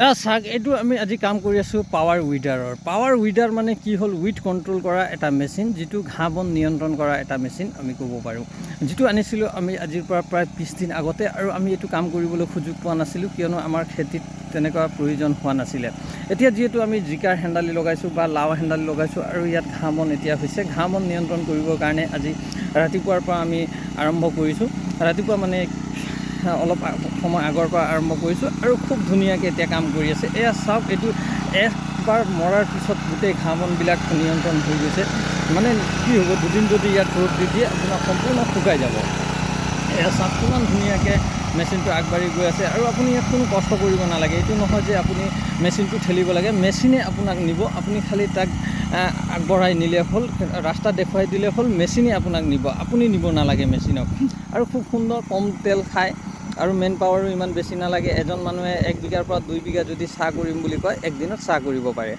চাওক এইটো আমি আজি কাম কৰি আছোঁ পাৱাৰ উইডাৰৰ পাৱাৰ উইডাৰ মানে কি হ'ল? উইড কণ্ট্ৰল কৰা এটা মেচিন যিটো ঘাঁহ বন নিয়ন্ত্ৰণ কৰা এটা মেচিন আমি ক'ব পাৰোঁ। যিটো আনিছিলোঁ আমি আজিৰ পৰা প্ৰায় বিছ দিন আগতে আৰু আমি এইটো কাম কৰিবলৈ সুযোগ পোৱা নাছিলোঁ, কিয়নো আমাৰ খেতিত তেনেকুৱা প্ৰয়োজন হোৱা নাছিলে। এতিয়া যিহেতু আমি জিকাৰ হেন্দালি লগাইছোঁ বা লাও হেন্দালি লগাইছোঁ আৰু ইয়াত ঘাঁহ বন এতিয়া হৈছে ঘাঁহ বন নিয়ন্ত্ৰণ কৰিবৰ কাৰণে আজি ৰাতিপুৱাৰ পৰা আমি আৰম্ভ কৰিছোঁ। ৰাতিপুৱা মানে অলপ সময় আগৰ পৰা আৰম্ভ কৰিছোঁ আৰু খুব ধুনীয়াকৈ এতিয়া কাম কৰি আছে। এয়া চাওক, এইটো এবাৰ মৰাৰ পিছত গোটেই ঘাঁহ বনবিলাক নিয়ন্ত্ৰণ হৈ গৈছে। মানে কি হ'ব, দুদিন যদি ইয়াত ৰ'দ দি দিয়ে, আপোনাৰ সম্পূৰ্ণ শুকাই যাব। এয়া চাওক, কিমান ধুনীয়াকৈ মেচিনটো আগবাঢ়ি গৈ আছে। আৰু আপুনি ইয়াত কোনো কষ্ট কৰিব নালাগে। এইটো নহয় যে আপুনি মেচিনটো ঠেলিব লাগে। মেচিনে আপোনাক নিব। আপুনি খালি তাক আগবঢ়াই নিলে হ'ল, ৰাস্তা দেখুৱাই দিলে হ'ল। মেচিনে আপোনাক নিব। আপুনি নিব নালাগে মেচিনক। আৰু খুব সুন্দৰ কম তেল খায়। আৰু মেন পাৱাৰো ইমান বেছি নালাগে। এজন মানুহে এক বিঘাৰ পৰা দুই বিঘা যদি চাহ কৰিম বুলি কয়, একদিনত চাহ কৰিব পাৰে।